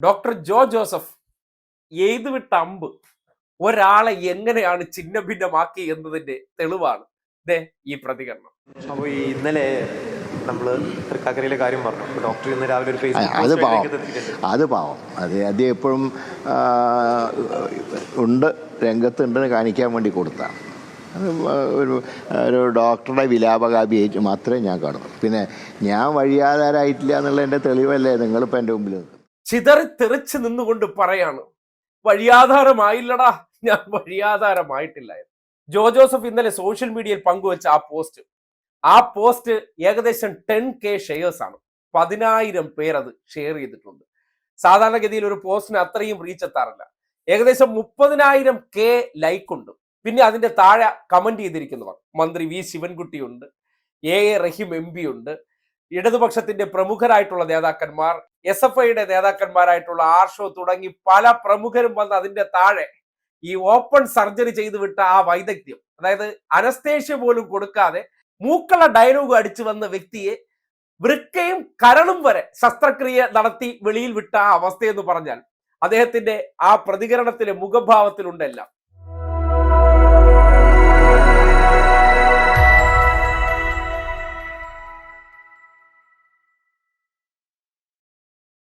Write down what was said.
Doctor ജോ Joseph ഏത് വിട്ട അമ്പ് ഒരാളെ എങ്ങനെയാണ് ചിഹ്ന ഭിന്നമാക്കി എന്നതിന്റെ തെളിവാണ് ദേ ഈ പ്രതികരണം. അപ്പോൾ ഈ ഇന്നലെ നമ്മൾ തൃക്കാക്കരയിലെ കാര്യം പറഞ്ഞു. ഡോക്ടർ ഇന്ന് രാവിലെ ഒരു അത് പാവം. അത് പാവം. അത് അത് എപ്പോഴും ഉണ്ട് രംഗത്തുണ്ടെന്ന് കാണിക്കാൻ വേണ്ടി കൊടുത്താണ്. ഒരു ഒരു ഡോക്ടറുടെ വിലാപകാപിയായിട്ട് മാത്രമേ ഞാൻ കാണുന്നു പിന്നെ ഞാൻ വഴിയാധാരായിട്ടില്ല എന്നുള്ളതിന്റെ തെളിവല്ലേ നിങ്ങളിപ്പോൾ എന്റെ മുമ്പിൽ നിൽക്കുന്നത് ചിതറി തെറിച്ച് നിന്നുകൊണ്ട് പറയാണ് വഴിയാധാരമായില്ലടാ ഞാൻ വഴിയാധാരമായിട്ടില്ല. ജോ ജോസഫ് ഇന്നലെ സോഷ്യൽ മീഡിയയിൽ പങ്കുവെച്ച ആ പോസ്റ്റ്. ആ പോസ്റ്റ് ഏകദേശം ടെൻ കെ ഷെയർസ് ആണ്. പതിനായിരം പേർ അത് ഷെയർ ചെയ്തിട്ടുണ്ട്. സാധാരണഗതിയിൽ ഒരു പോസ്റ്റിന് അത്രയും റീച്ച് എത്താറില്ല. ഏകദേശം മുപ്പതിനായിരം കെ ലൈക്ക് ഉണ്ട്. പിന്നെ അതിന്റെ താഴെ കമന്റ് ചെയ്തിരിക്കുന്നവർ. മന്ത്രി V ശിവൻകുട്ടിയുണ്ട്. A A Rahim M P ഉണ്ട്. ഇടതുപക്ഷത്തിന്റെ പ്രമുഖരായിട്ടുള്ള നേതാക്കന്മാർ എസ് എഫ് ഐയുടെ നേതാക്കന്മാരായിട്ടുള്ള ആർഷോ തുടങ്ങി പല പ്രമുഖരും വന്ന് അതിന്റെ താഴെ ഈ ഓപ്പൺ സർജറി ചെയ്തു വിട്ട ആ വൈദഗ്ധ്യം. അതായത് അനസ്തേഷ്യ പോലും കൊടുക്കാതെ മൂക്കള ഡയലോഗ് അടിച്ചു വന്ന വ്യക്തിയെ വൃക്കയും കരളും വരെ ശസ്ത്രക്രിയ നടത്തി വെളിയിൽ വിട്ട ആ അവസ്ഥയെന്ന് പറഞ്ഞാൽ അദ്ദേഹത്തിന്റെ ആ പ്രതികരണത്തിലെ മുഖഭാവത്തിലുണ്ടെല്ലാം